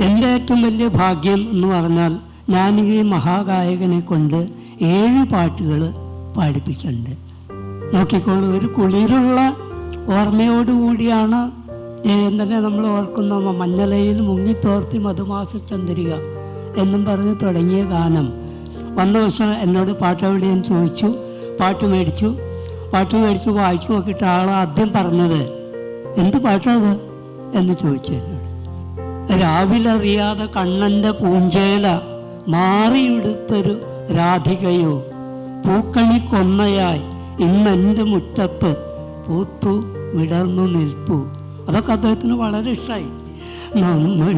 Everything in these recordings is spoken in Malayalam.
എന്റെ ഏറ്റവും വലിയ ഭാഗ്യം എന്ന് പറഞ്ഞാൽ ഞാൻ ഈ മഹാഗായകനെ കൊണ്ട് ഏഴ് പാട്ടുകൾ പാടിപ്പിച്ചിട്ടുണ്ട്. നോക്കിക്കോളൂ ഒരു കുളിരുള്ള ഓർമ്മയോടുകൂടിയാണ് ജയന്തനെ നമ്മൾ ഓർക്കുന്ന മഞ്ഞലയിൽ മുങ്ങിത്തോർത്തി മധുമാസ ചന്ദ്രിക എന്നും പറഞ്ഞ് തുടങ്ങിയ ഗാനം. വന്ന ദിവസം എന്നോട് പാട്ട് എവിടെയെന്ന് ചോദിച്ചു. പാട്ട് മേടിച്ചു. പാട്ട് മേടിച്ച് വായിച്ചു നോക്കിയിട്ട് ആൾ ആദ്യം പറഞ്ഞത് എന്ത് പാട്ടാണ്? എന്ന് ചോദിച്ചു. രാവിലറിയാതെ കണ്ണന്റെ പൂഞ്ചേല മാറിയെടുത്തൊരു രാധികയോ. പൂക്കണി കൊന്നയായി ഇന്നെന്റെ മുറ്റത്ത് പൂത്തു വിടർന്നു നിൽപ്പു. അതൊക്കെ അദ്ദേഹത്തിന് വളരെ ഇഷ്ടമായി നമ്മൾ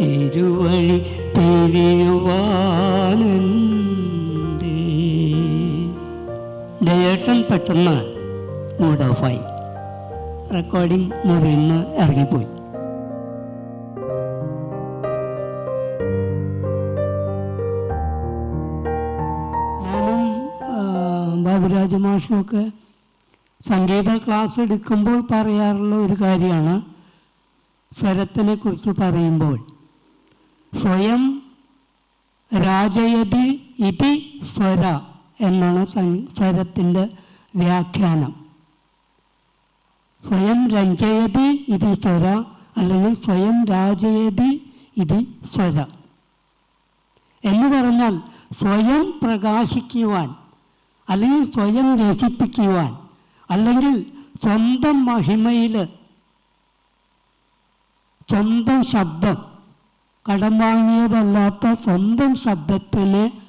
ഇരുവഴി തിരിയുവാനുണ്ട് ജയേട്ടൻ പെട്ടെന്ന് മൂഡ് ഓഫായി. റെക്കോർഡിംഗ് മുറിയിൽ നിന്ന് ഇറങ്ങിപ്പോയി. ബാബുരാജ മാഷുമൊക്കെ സംഗീത ക്ലാസ് എടുക്കുമ്പോൾ പറയാറുള്ള ഒരു കാര്യമാണ്. സ്വരത്തിനെ കുറിച്ച് പറയുമ്പോൾ സ്വയം രാജയതി ഇതി സ്വര എന്നാണ് സ്വരത്തിന്റെ വ്യാഖ്യാനം. സ്വയം രഞ്ജയതി ഇതി സ്വര അല്ലെങ്കിൽ സ്വയം രാജയതി ഇതി സ്വര എന്ന് പറഞ്ഞാൽ സ്വയം പ്രകാശിക്കുവാൻ അല്ലെങ്കിൽ സ്വയം രസിപ്പിക്കുവാൻ അല്ലെങ്കിൽ സ്വന്തം മഹിമയിൽ സ്വന്തം ശബ്ദം കടം വാങ്ങിയതല്ലാത്ത സ്വന്തം ശബ്ദത്തിനെ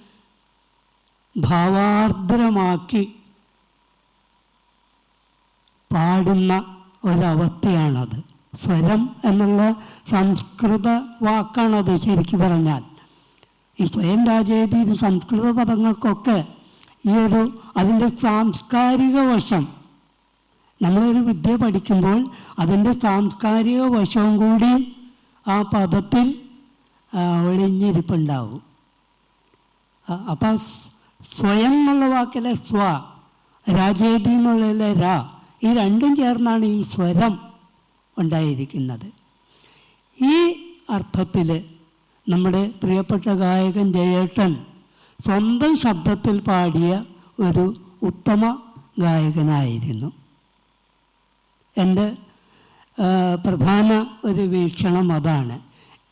ഭാവാർദ്രമാക്കി പാടുന്ന ഒരവസ്ഥയാണത്. സ്വരം എന്നുള്ള സംസ്കൃത വാക്കാണത് ശരിക്കു പറഞ്ഞാൽ. ഈ സ്വയം രാജേതി സംസ്കൃത പദങ്ങൾക്കൊക്കെ ഈ ഒരു അതിന്റെ സാംസ്കാരിക വശം. നമ്മളൊരു വിദ്യ പഠിക്കുമ്പോൾ അതിന്റെ സാംസ്കാരിക വശവും കൂടി ആ പദത്തിൽ ഒളിഞ്ഞിരിപ്പുണ്ടാവും. അപ്പം സ്വയം എന്നുള്ള വാക്കിലെ സ്വ രാജേതി എന്നുള്ളതിലെ ര ഈ രണ്ടും ചേർന്നാണ് ഈ സ്വരം ഉണ്ടായിരിക്കുന്നത്. ഈ അർത്ഥത്തിൽ നമ്മുടെ പ്രിയപ്പെട്ട ഗായകൻ ജയേട്ടൻ സ്വന്തം ശബ്ദത്തിൽ പാടിയ ഒരു ഉത്തമ ഗായകനായിരുന്നു. എന്റെ പ്രധാന ഒരു വീക്ഷണം അതാണ്.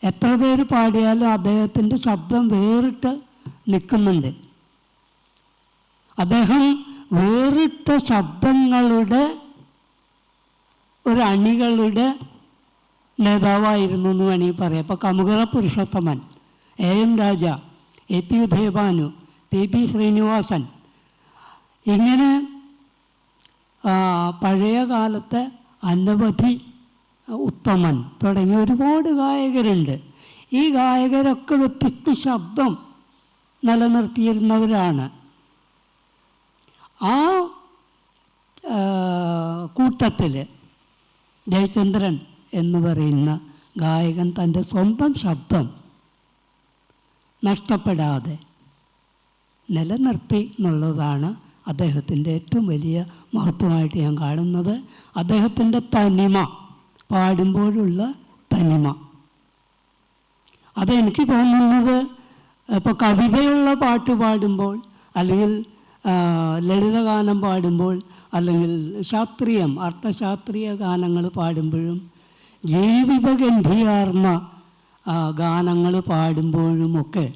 എത്ര പേര് പാടിയാലും അദ്ദേഹത്തിന്റെ ശബ്ദം വേറിട്ട് നിൽക്കുന്നുണ്ട്. അദ്ദേഹം വേറിട്ട ശബ്ദങ്ങളുടെ ഒരു അണികളുടെ നേതാവായിരുന്നു എന്ന് വേണമെങ്കിൽ പറയാം. അപ്പോൾ Kamukara Purushothaman A M Raja A P Udayabhanu P P Sreenivasan. ഇങ്ങനെ പഴയ കാലത്തെ അനവധി ഉത്തമൻ തുടങ്ങിയ ഒരുപാട് ഗായകരുണ്ട്. ഈ ഗായകരൊക്കെ വ്യത്യസ്ത ശബ്ദം നിലനിർത്തിയിരുന്നവരാണ്. ആ കൂട്ടത്തിൽ ജയചന്ദ്രൻ എന്ന് പറയുന്ന ഗായകൻ തന്റെ സ്വന്തം ശബ്ദം നഷ്ടപ്പെടാതെ. നിലനിർത്തി എന്നുള്ളതാണ് അദ്ദേഹത്തിന്റെ ഏറ്റവും വലിയ മഹത്വമായിട്ട് ഞാൻ കാണുന്നത്. അദ്ദേഹത്തിന്റെ തനിമ പാടുമ്പോഴുള്ള തനിമ. അതെനിക്ക് തോന്നുന്നത് ഇപ്പോൾ കവിതയുള്ള പാട്ട് പാടുമ്പോൾ അല്ലെങ്കിൽ ലളിതഗാനം പാടുമ്പോൾ അല്ലെങ്കിൽ ശാസ്ത്രീയം അർത്ഥശാസ്ത്രീയ ഗാനങ്ങൾ പാടുമ്പോഴും ജീവിതഗന്ധിയാർന്ന ഗാനങ്ങൾ പാടുമ്പോഴുമൊക്കെ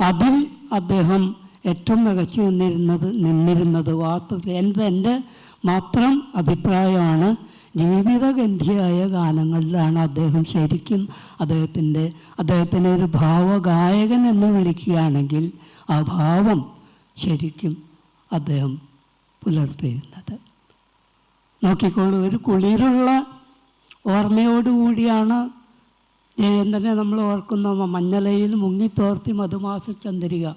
അതിൽ അദ്ദേഹം ഏറ്റവും മികച്ചു നിന്നിരുന്നത് നിന്നിരുന്നത് വാസ്തവത്തിൽ എന്റെ എന്റെ മാത്രം അഭിപ്രായമാണ്. ജീവിതഗന്ധിയായ ഗാനങ്ങളിലാണ് അദ്ദേഹം ശരിക്കും അദ്ദേഹത്തിന്റെ അദ്ദേഹത്തിനെ ഒരു ഭാവഗായകൻ എന്ന് വിളിക്കുകയാണെങ്കിൽ ആ ഭാവം ശരിക്കും അദ്ദേഹം പുലർത്തിയിരുന്നത്. നോക്കിക്കോളൂ ഒരു കുളിരുള്ള ഓർമ്മയോടുകൂടിയാണ് ജയന്തനെ നമ്മൾ ഓർക്കുന്ന മഞ്ഞലയിൽ മുങ്ങിത്തോർത്തി മധുമാസ ചന്ദ്രിക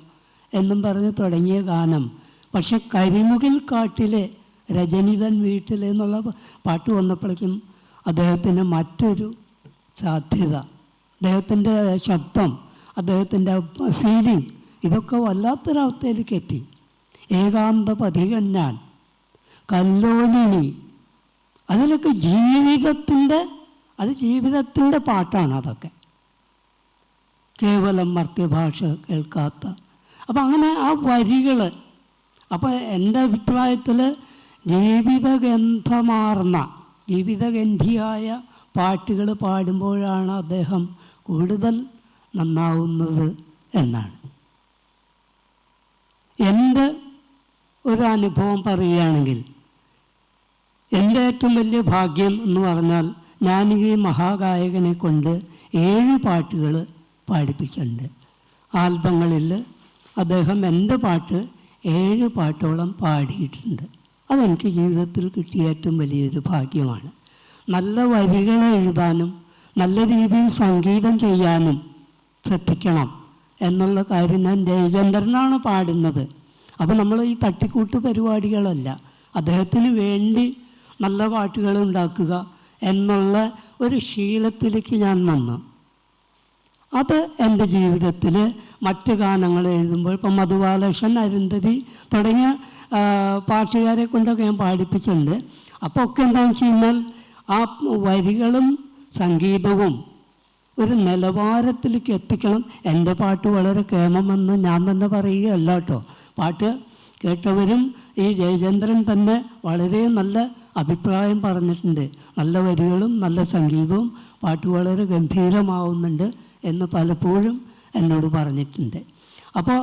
എന്നും പറഞ്ഞ് തുടങ്ങിയ ഗാനം. പക്ഷെ കരിമുകിൽ കാട്ടിലെ രജനിതൻ വീട്ടിൽ എന്നുള്ള പാട്ട് വന്നപ്പോഴേക്കും അദ്ദേഹത്തിന് മറ്റൊരു സാധ്യത. അദ്ദേഹത്തിന്റെ ശബ്ദം അദ്ദേഹത്തിന്റെ ഫീലിംഗ് ഇതൊക്കെ വല്ലാത്തൊരവസ്ഥയിലേക്ക് എത്തി. ഏകാന്ത പതികൻ ഞാൻ കല്ലോലിനി. അതിലൊക്കെ ജീവിതത്തിന്റെ അത് ജീവിതത്തിന്റെ പാട്ടാണ് അതൊക്കെ. കേവലം മർത്യഭാഷ കേൾക്കാത്ത. അപ്പം അങ്ങനെ ആ വരികൾ അപ്പോൾ എന്റെ അഭിപ്രായത്തിൽ ജീവിതഗന്ധമാർന്ന ജീവിതഗന്ധിയായ പാട്ടുകൾ പാടുമ്പോഴാണ് അദ്ദേഹം കൂടുതൽ നന്നാവുന്നത് എന്നാണ്. എന്റെ ഒരു അനുഭവം പറയുകയാണെങ്കിൽ എന്റെ ഏറ്റവും വലിയ ഭാഗ്യം എന്ന് പറഞ്ഞാൽ ഞാൻ ഈ മഹാഗായകനെ കൊണ്ട് ഏഴ് പാട്ടുകൾ പാടിപ്പിച്ചിട്ടുണ്ട്. ആൽബങ്ങളിൽ അദ്ദേഹം എന്റെ പാട്ട് ഏഴ് പാട്ടോളം പാടിയിട്ടുണ്ട്. അതെനിക്ക് ജീവിതത്തിൽ കിട്ടിയ ഏറ്റവും വലിയൊരു ഭാഗ്യമാണ്. നല്ല വരികൾ എഴുതാനും നല്ല രീതിയിൽ സംഗീതം ചെയ്യാനും ശ്രദ്ധിക്കണം എന്നുള്ള കാര്യം ഞാൻ ജയചന്ദ്രനാണ് പാടുന്നത്. അപ്പോൾ നമ്മൾ ഈ തട്ടിക്കൂട്ട് പരിപാടികളല്ല. അദ്ദേഹത്തിന് വേണ്ടി നല്ല പാട്ടുകൾ ഉണ്ടാക്കുക എന്നുള്ള ഒരു ശീലത്തിലേക്ക് ഞാൻ വന്നു. അത് എന്റെ ജീവിതത്തിൽ മറ്റ് ഗാനങ്ങൾ എഴുതുമ്പോൾ ഇപ്പം മധുബാലകൃഷ്ണൻ അരുന്ധതി തുടങ്ങിയ പാട്ടുകാരെ കൊണ്ടൊക്കെ ഞാൻ പാടിപ്പിച്ചിട്ടുണ്ട്. അപ്പോൾ ഒക്കെ എന്താണെന്ന് വെച്ച് കഴിഞ്ഞാൽ ആ വരികളും സംഗീതവും ഒരു നിലവാരത്തിലേക്ക് എത്തിക്കണം. എന്റെ പാട്ട് വളരെ കേമമെന്ന് ഞാൻ തന്നെ പറയുകയല്ല കേട്ടോ. പാട്ട് കേട്ടവരും ഈ ജയചന്ദ്രൻ തന്നെ വളരെ നല്ല അഭിപ്രായം പറഞ്ഞിട്ടുണ്ട്. നല്ല വരികളും നല്ല സംഗീതവും പാട്ട് വളരെ ഗംഭീരമാവുന്നുണ്ട് എന്ന് പലപ്പോഴും എന്നോട് പറഞ്ഞിട്ടുണ്ട്. അപ്പോൾ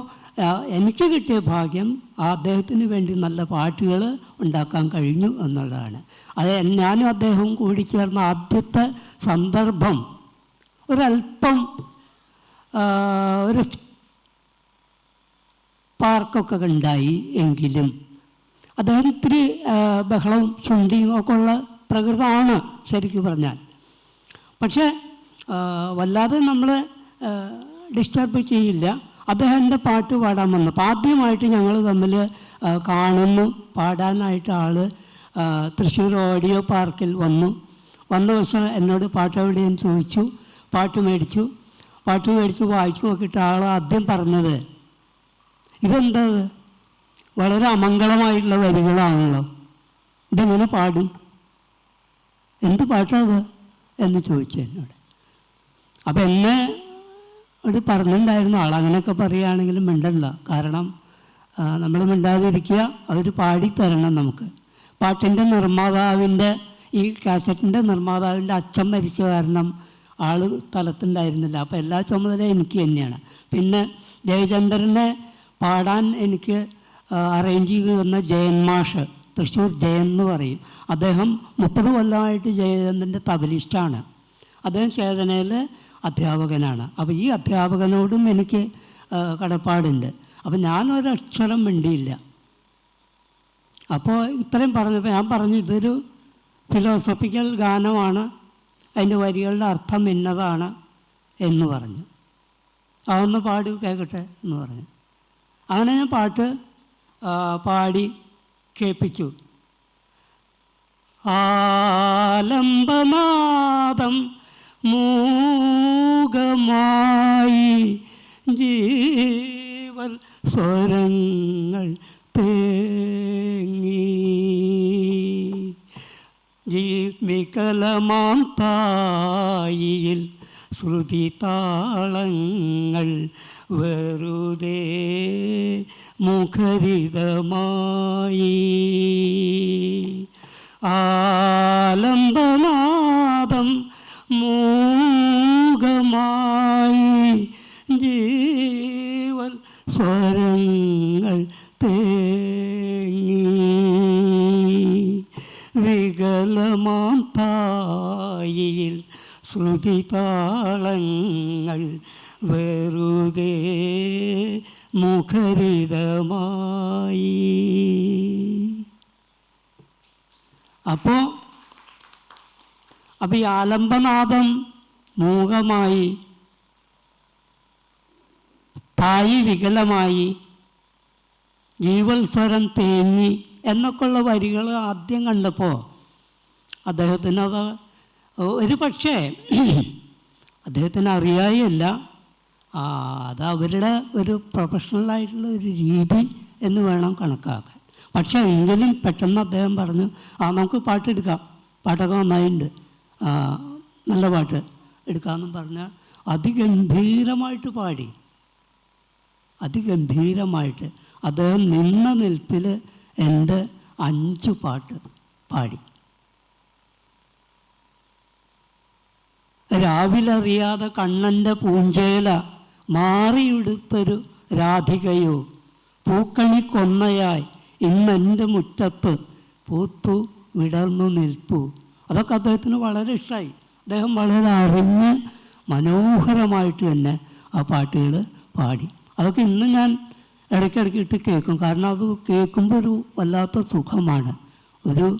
എനിക്ക് കിട്ടിയ ഭാഗ്യം അദ്ദേഹത്തിന് വേണ്ടി നല്ല പാട്ടുകൾ ഉണ്ടാക്കാൻ കഴിഞ്ഞു എന്നുള്ളതാണ്. അത് ഞാനും അദ്ദേഹവും കൂടി ചേർന്ന ആദ്യത്തെ സന്ദർഭം ഒരല്പം ഒരു പാർക്കൊക്കെ ഉണ്ടായി എങ്കിലും അദ്ദേഹം ഇത്തിരി ബഹളവും ചുണ്ടിയും ഒക്കെ ഉള്ള പ്രകൃതമാണ് ശരിക്കും പറഞ്ഞാൽ. പക്ഷേ വല്ലാതെ നമ്മൾ ഡിസ്റ്റർബ് ചെയ്യില്ല. അദ്ദേഹം എന്റെ പാട്ട് പാടാൻ വന്നു. അപ്പോൾ ആദ്യമായിട്ട് ഞങ്ങൾ തമ്മിൽ കാണുന്നു. പാടാനായിട്ട് ആൾ തൃശ്ശൂർ ഓഡിയോ പാർക്കിൽ വന്നു. വന്ന ദിവസം എന്നോട് പാട്ട് ഞാൻ ചോദിച്ചു. പാട്ട് മേടിച്ചു. പാട്ട് മേടിച്ച് വായിച്ചു നോക്കിയിട്ട് ആൾ ആദ്യം പറഞ്ഞത്. ഇതെന്താ ഇത്? വളരെ അമംഗളമായിട്ടുള്ള വരികളാണല്ലോ. ഇതെങ്ങനെ പാടും? എന്ത് പാട്ടാത് എന്ന് ചോദിച്ചു എന്നോട്. അപ്പം എന്നെ ഒരു പറഞ്ഞിട്ടുണ്ടായിരുന്ന ആൾ അങ്ങനെയൊക്കെ പറയുകയാണെങ്കിലും മിണ്ടല്ല കാരണം നമ്മൾ മിണ്ടാതിരിക്കുക അവർ പാടിത്തരണം നമുക്ക്. പാട്ടിന്റെ നിർമ്മാതാവിന്റെ ഈ കാസറ്റിന്റെ നിർമ്മാതാവിന്റെ അച്ഛൻ മരിച്ച കാരണം ആൾ സ്ഥലത്തുണ്ടായിരുന്നില്ല അപ്പോൾ എല്ലാ ചുമതലയും എനിക്ക് തന്നെയാണ്. പിന്നെ ജയചന്ദ്രനെ പാടാൻ എനിക്ക് അറേഞ്ച് ചെയ്ത് തന്ന ജയൻ മാഷ് തൃശ്ശൂർ ജയൻ എന്ന് പറയും. അദ്ദേഹം മുപ്പത് കൊല്ലമായിട്ട് ജയചന്ദ്രന്റെ തബലിസ്റ്റാണ്. അദ്ദേഹം ചേതനയിൽ അധ്യാപകനാണ്. അപ്പോൾ ഈ അധ്യാപകനോടും എനിക്ക് കടപ്പാടുണ്ട്. അപ്പോൾ ഞാനൊരക്ഷരം മിണ്ടിയില്ല. അപ്പോൾ ഇത്രയും പറഞ്ഞപ്പോൾ ഞാൻ പറഞ്ഞു ഇതൊരു ഫിലോസഫിക്കൽ ഗാനമാണ്. അതിന്റെ വരികളുടെ അർത്ഥം ഇന്നതാണ് എന്ന് പറഞ്ഞു. അതൊന്ന് പാടി കേൾക്കട്ടെ എന്ന് പറഞ്ഞു. അങ്ങനെ ഞാൻ പാട്ട് പാടി കേൾപ്പിച്ചു. ആലംബനാദം മൂകമായി ജീവൻ സ്വരങ്ങൾ തേങ്ങി. ജീവിക്കലമാം തായിയിൽ ശ്രുതി താളങ്ങൾ വെറുതെ മുഖരിതമായി. ആലംബനാദം മൂകമായി ജീവൻ സ്വരങ്ങൾ തേങ്ങി. വികലമാം തായിൽ ശ്രുതി താളങ്ങൾ വെറുതെ മുഖരിതമായി. അപ്പോൾ അപ്പൊ ഈ ആലംബനാദം മൂകമായി തായി വികലമായി ജീവൽസ്വരം തേങ്ങി എന്നൊക്കെയുള്ള വരികൾ ആദ്യം കണ്ടപ്പോൾ അദ്ദേഹത്തിന് അത് ഒരു പക്ഷേ അദ്ദേഹത്തിന് അറിയായല്ല അത് അവരുടെ ഒരു പ്രൊഫഷണലായിട്ടുള്ള ഒരു രീതി എന്ന് വേണം കണക്കാക്കാൻ. പക്ഷേ എങ്കിലും പെട്ടെന്ന് അദ്ദേഹം പറഞ്ഞു ആ നമുക്ക് പാട്ടെടുക്കാം പാട്ടൊക്കെ നന്നായിട്ടുണ്ട് നല്ല പാട്ട് എടുക്കാമെന്നും പറഞ്ഞാൽ അതിഗംഭീരമായിട്ട് പാടി. അതിഗംഭീരമായിട്ട് അദ്ദേഹം നിന്ന നിൽപ്പിൽ എന്റെ അഞ്ച് പാട്ട് പാടി. രാവിലറിയാതെ കണ്ണന്റെ പൂഞ്ചേല മാറിയെടുത്തൊരു രാധികയോ. പൂക്കണിക്കൊന്നയായി ഇന്നെന്റെ മുറ്റത്ത് പൂത്തു വിടർന്നു നിൽപ്പു. അതൊക്കെ അദ്ദേഹത്തിന് വളരെ ഇഷ്ടമായി അദ്ദേഹം വളരെ അറിഞ്ഞ് മനോഹരമായിട്ട് തന്നെ ആ പാട്ടുകൾ പാടി. അതൊക്കെ ഇന്ന് ഞാൻ ഇടയ്ക്കിടയ്ക്ക് ഇട്ട് കേൾക്കും. കാരണം അത് കേൾക്കുമ്പോൾ ഒരു വല്ലാത്ത സുഖമാണ്. ഒരു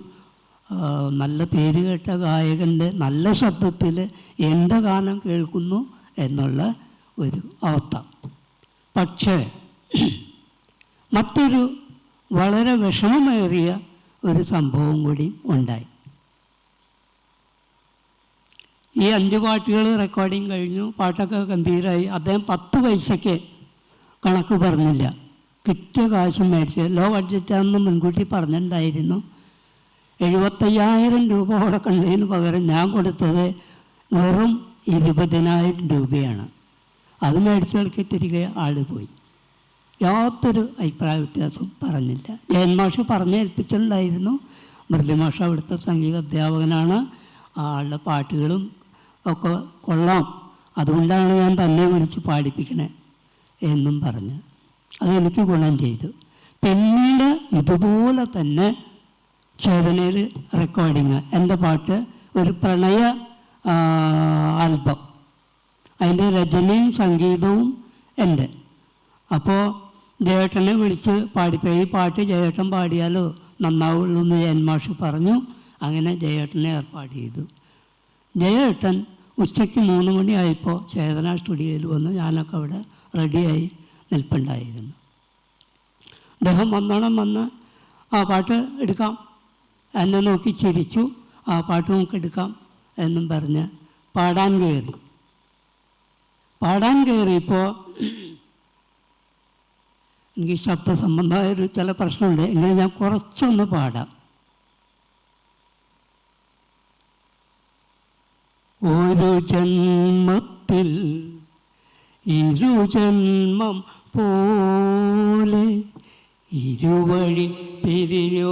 നല്ല പേര് കേട്ട ഗായകന്റെ നല്ല ശബ്ദത്തിൽ എന്റെ ഗാനം കേൾക്കുന്നു എന്നുള്ള ഒരു അവസ്ഥ. പക്ഷേ മറ്റൊരു വളരെ വിഷമമേറിയ ഒരു സംഭവം കൂടി ഉണ്ടായി. ഈ അഞ്ച് പാട്ടുകൾ റെക്കോർഡിങ് കഴിഞ്ഞു പാട്ടൊക്കെ ഗംഭീരമായി അദ്ദേഹം പത്ത് പൈസയ്ക്ക് കണക്ക് പറഞ്ഞില്ല. കിട്ടിയ കാശ് മേടിച്ച് ലോ ബഡ്ജറ്റാണെന്ന് മുൻകൂട്ടി പറഞ്ഞിട്ടുണ്ടായിരുന്നു. എഴുപത്തയ്യായിരം രൂപ കൊടുക്കേണ്ടതിന് പകരം ഞാൻ കൊടുത്തത് വെറും ഇരുപതിനായിരം രൂപയാണ്. അത് മേടിച്ച് കളിക്ക് തിരികെ ആൾ പോയി. യാതൊരു അഭിപ്രായ വ്യത്യാസം പറഞ്ഞില്ല. ജയൻ മാഷ് പറഞ്ഞേൽപ്പിച്ചിട്ടുണ്ടായിരുന്നു മാഷ അവിടുത്തെ സംഗീത അധ്യാപകനാണ്. ആളുടെ പാട്ടുകളും ഒക്കെ കൊള്ളാം. അതുകൊണ്ടാണ് ഞാൻ തന്നെ വിളിച്ച് പാടിപ്പിക്കണേ എന്നും പറഞ്ഞ്. അതെനിക്ക് ഗുണം ചെയ്തു. പിന്നീട് ഇതുപോലെ തന്നെ ചേതനയിൽ റെക്കോർഡിങ് എന്റെ പാട്ട് ഒരു പ്രണയ ആൽബം. അതിന്റെ രചനയും സംഗീതവും എന്റെ അപ്പോൾ ജയേട്ടനെ വിളിച്ച് പാടിപ്പോ ഈ പാട്ട് ജയേട്ടൻ പാടിയാലോ? നന്നാവുള്ളൂ എന്ന് ജയന്മാഷ് പറഞ്ഞു. അങ്ങനെ ജയേട്ടനെ ഏർപ്പാട് ചെയ്തു. ജയേട്ടൻ ഉച്ചയ്ക്ക് മൂന്ന് മണിയായപ്പോൾ ചേതന സ്റ്റുഡിയോയിൽ വന്ന് ഞാനൊക്കെ അവിടെ റെഡിയായി നിൽപ്പുണ്ടായിരുന്നു. അദ്ദേഹം വന്നോണം വന്ന് ആ പാട്ട് എടുക്കാം. എന്നെ നോക്കി ചിരിച്ചു. ആ പാട്ട് നമുക്ക് എടുക്കാം എന്നും പറഞ്ഞ് പാടാൻ കയറി. പാടാൻ കയറിയപ്പോൾ എനിക്ക് ശബ്ദ സംബന്ധമായൊരു ചില പ്രശ്നമുണ്ട്. എങ്കിലും ഞാൻ കുറച്ചൊന്ന് പാടാം. ഒരു ജന്മത്തിൽ ഇരു ജന്മം പോലെ ഇരുവഴി പിരിയുവാനെന്തേ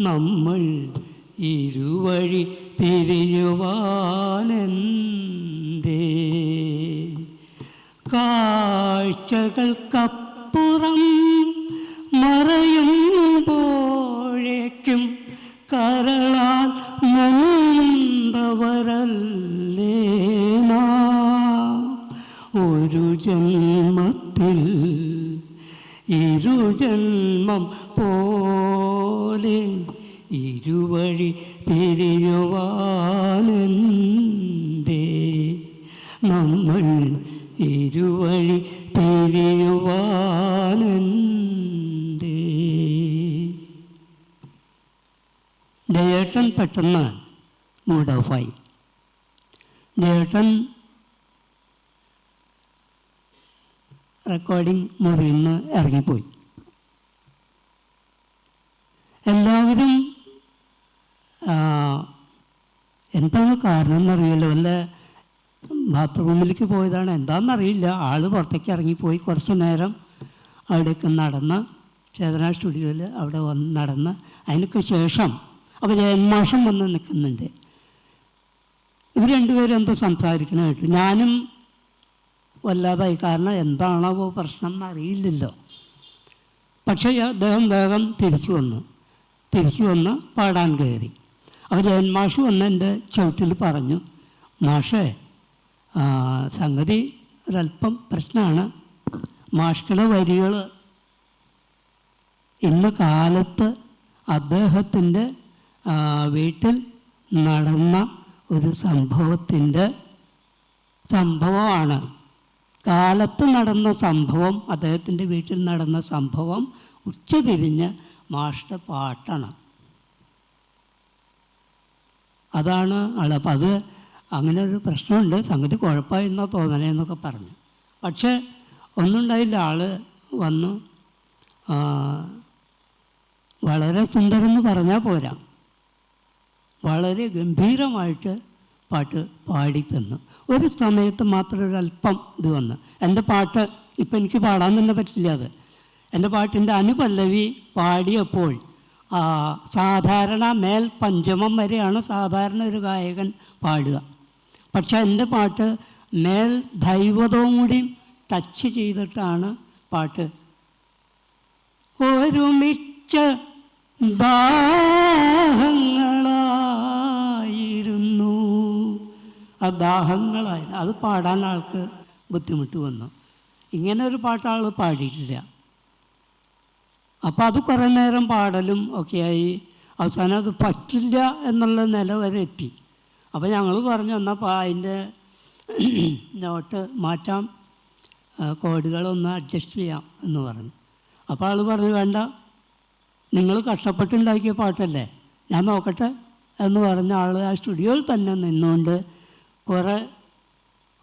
നമ്മൾ ഇരുവഴി പിരിയുവാനെന്തേ കാഴ്ചകൾക്കപ്പുറം മറയുമ്പോഴേക്കും കരളാൽ നൊന്തവരല്ലേ നാം? ഒരു ജന്മത്തിൽ ജന്മം പോലെ ഇരുവഴി പിരിയുവാനെന്തേ? നമ്മൾ ഇരുവഴി പിരിയുവാനെന്തേ? ജയേട്ടൻ പെട്ടെന്ന് മൂഡ് ഓഫായി ജയേട്ടൻ റെക്കോർഡിംഗ് മുറിയിൽ നിന്ന് ഇറങ്ങിപ്പോയി. എല്ലാവരും എന്താണ് കാരണം എന്നറിയില്ല. വല്ല ബാത്റൂമിലേക്ക് പോയതാണ്. എന്താണെന്നറിയില്ല. ആൾ പുറത്തേക്ക് ഇറങ്ങിപ്പോയി. കുറച്ച് നേരം അവിടേക്ക് നടന്ന് ചേതന സ്റ്റുഡിയോയിൽ അവിടെ വന്ന് നടന്ന് അതിനൊക്കെ ശേഷം അപ്പോൾ ജയന്മാഷം വന്ന് നിൽക്കുന്നുണ്ട്. ഇവർ രണ്ടുപേരും എന്തോ സംസാരിക്കുന്ന കേട്ടു ഞാനും വല്ലാതായി. കാരണം എന്താണോ പ്രശ്നം എന്നറിയില്ലല്ലോ. പക്ഷേ അദ്ദേഹം വേഗം തിരിച്ചു വന്നു. തിരിച്ചു വന്ന് പാടാൻ കയറി. അപ്പോൾ ജയൻ വന്ന് എന്റെ ചവിട്ടിൽ പറഞ്ഞു മാഷേ സംഗതി ഒരല്പം പ്രശ്നമാണ് മാഷ്കളുടെ വരികൾ ഇന്ന് കാലത്ത് അദ്ദേഹത്തിന്റെ വീട്ടിൽ നടന്ന ഒരു സംഭവത്തിന്റെ സംഭവമാണ്. കാലത്ത് നടന്ന സംഭവം അദ്ദേഹത്തിന്റെ വീട്ടിൽ നടന്ന സംഭവം ഉച്ചതിരിഞ്ഞ് മാഷ്ട പാട്ടണം. അതാണ് ആൾ അപ്പം അത് അങ്ങനെ ഒരു പ്രശ്നമുണ്ട്. സംഗതി കുഴപ്പമായി എന്നാ തോന്നണേ എന്നൊക്കെ പറഞ്ഞു. പക്ഷേ ഒന്നുണ്ടായില്ല. ആൾ വന്നു. വളരെ സുന്ദരം എന്ന് പറഞ്ഞാൽ പോരാ. വളരെ ഗംഭീരമായിട്ട് പാട്ട് പാടിത്തന്നു. ഒരു സമയത്ത് മാത്രം ഒരല്പം ഇത് വന്നു. എന്റെ പാട്ട് ഇപ്പം എനിക്ക് പാടാൻ തന്നെ പറ്റില്ല അത്. എന്റെ പാട്ടിന്റെ അനുപല്ലവി പാടിയപ്പോൾ സാധാരണ മേൽ പഞ്ചമം വരെയാണ് സാധാരണ ഒരു ഗായകൻ പാടുക. പക്ഷേ എന്റെ പാട്ട് മേൽ ദൈവതവും കൂടി ടച്ച് ചെയ്തിട്ടാണ് പാട്ട്. ഒരുമിച്ച് ദാഹങ്ങളായിരുന്നു. ആ ദാഹങ്ങളായിരുന്നു. അത് പാടാൻ ആൾക്ക് ബുദ്ധിമുട്ട് വന്നു. ഇങ്ങനെ ഒരു പാട്ട് ആൾ പാടിയിട്ടില്ല. അപ്പോൾ അത് കുറേ നേരം പാടലും ഒക്കെയായി. അവസാനം അത് പറ്റില്ല എന്നുള്ള നില വരെ എത്തി. അപ്പോൾ ഞങ്ങൾ പറഞ്ഞു എന്നാൽ അതിന്റെ നോട്ട് മാറ്റാം. കോടികളൊന്ന് അഡ്ജസ്റ്റ് ചെയ്യാം എന്ന് പറഞ്ഞു. അപ്പോൾ ആൾ പറഞ്ഞു വേണ്ട. നിങ്ങൾ കഷ്ടപ്പെട്ടുണ്ടാക്കിയ പാട്ടല്ലേ? ഞാൻ നോക്കട്ടെ എന്ന് പറഞ്ഞ ആൾ ആ സ്റ്റുഡിയോയിൽ തന്നെ നിന്നുകൊണ്ട് കുറേ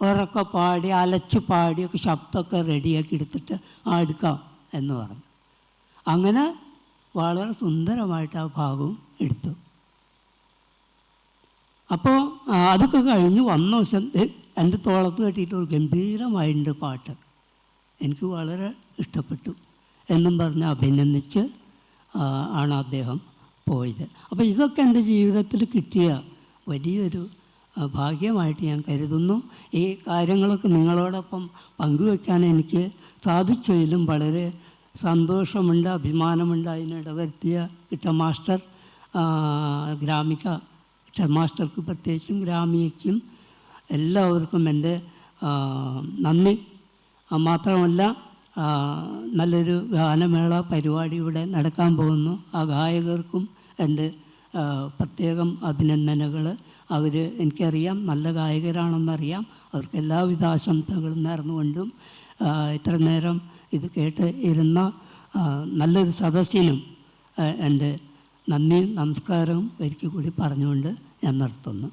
ഉറക്കെ പാടി അലച്ച് പാടിയൊക്കെ ശബ്ദമൊക്കെ റെഡിയാക്കി എടുത്തിട്ട് ആ എടുക്കാം എന്ന് പറഞ്ഞു. അങ്ങനെ വളരെ സുന്ദരമായിട്ട് ആ ഭാഗവും എടുത്തു. അപ്പോൾ അതൊക്കെ കഴിഞ്ഞ് വന്ന ദിവസം എന്റെ തോളത്ത് കെട്ടിയിട്ട് ഒരു ഗംഭീരമായിട്ടുണ്ട് പാട്ട്. എനിക്ക് വളരെ ഇഷ്ടപ്പെട്ടു. എന്നും പറഞ്ഞ് അഭിനന്ദിച്ച് ആണ് അദ്ദേഹം പോയത്. അപ്പോൾ ഇതൊക്കെ എന്റെ ജീവിതത്തിൽ കിട്ടിയ വലിയൊരു ഭാഗ്യമായിട്ട് ഞാൻ കരുതുന്നു. ഈ കാര്യങ്ങളൊക്കെ നിങ്ങളോടൊപ്പം പങ്കുവെക്കാൻ എനിക്ക് സാധിച്ചതിലും വളരെ സന്തോഷമുണ്ട് അഭിമാനമുണ്ട് അതിനിടവരുത്തിയ കിട്ട മാസ്റ്റർ ഗ്രാമിക മാസ്റ്റർക്ക് പ്രത്യേകിച്ചും ഗ്രാമികയ്ക്കും എല്ലാവർക്കും എന്റെ നന്ദി. മാത്രമല്ല നല്ലൊരു ഗാനമേള പരിപാടി ഇവിടെ നടക്കാൻ പോകുന്നു. ആ ഗായകർക്കും എന്റെ പ്രത്യേകം അഭിനന്ദനകൾ അവർ എനിക്കറിയാം നല്ല ഗായകരാണെന്നറിയാം. അവർക്ക് എല്ലാവിധ ആശംസകളും നേർന്നുകൊണ്ടും ഇത്ര നേരം ഇത് കേട്ട് ഇരുന്ന നല്ലൊരു സദസ്സിനും എന്റെ നന്ദിയും നമസ്കാരവും ഒരിക്കൽ കൂടി പറഞ്ഞുകൊണ്ട് ഞാൻ നിർത്തുന്നു.